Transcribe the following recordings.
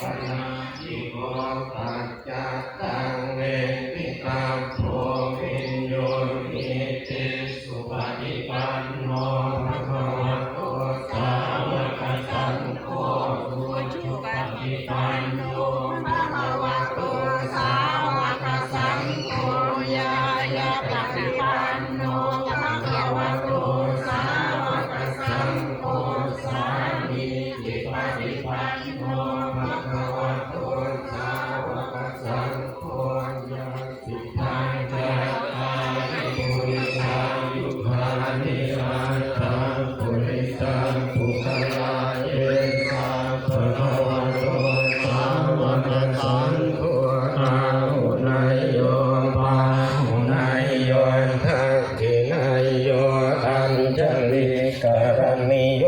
ปนายิโกปัจจัตตังเวทิตังโพวินโยหิติสุปฏิปันโนภะคะวะโตสาวกสังโฆสุปฏิปันโน ตสาวกสังโฆอนายโยปาหุนายโยทักขินายโยอัญจลิกรณิโย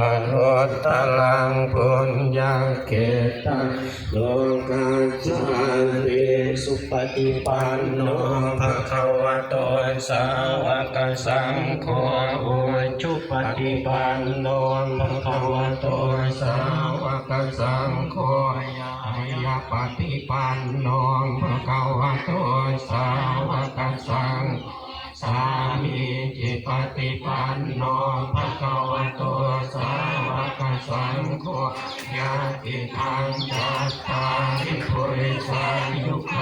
อนุตตลังปุญญเกตังโลกัสสาริ สุปฏิปันโนภะคะวะโตสาวกสังโฆอุชุปฏิปันโนภะคะวะโตสาวกสังโฆยายาปฏิปันโนภะคะวะโตสาวกสังสามีจิปฏิปันโนภะคะวะโตสาวกสังโฆยะติทางจัตตาริปุริสายุคานิอาตา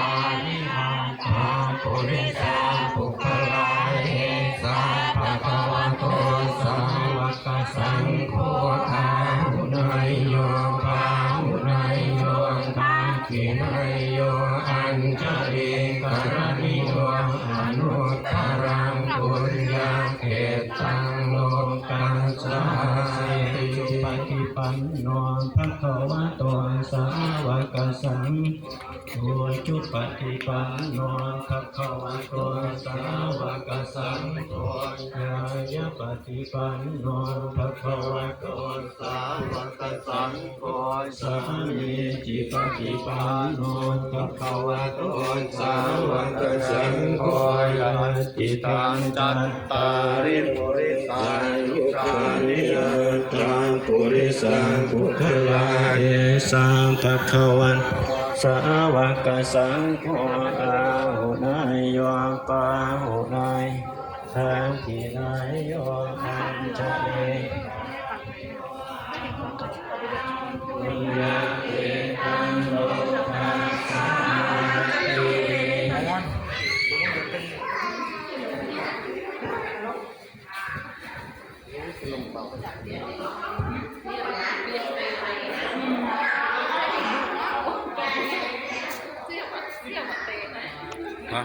ปุริสาปุคลาเอสาภะคะวะโตสาวกสังโฆทาหุนายโยปาหุนายโยตังกินายโยอัญจริกรณิโย จุปฏิปันโนภะคะวะโตสาวกสังโฆจุปฏิปันโนภะคะวะโตสาวกสังโฆญายปฏิปันโนภะคะวะโตสาวกสังโฆสามีจิปฏิปันโนภะคะวะโตสาวกสังโฆญาติตังจัตตาริปุริสายุคานิอาตังปุริ สังปุคลาเยสังภะคะวันสาวกสังโฆอาหุนายโยปาหุนายทังกินายโยอัญจเน ฮะ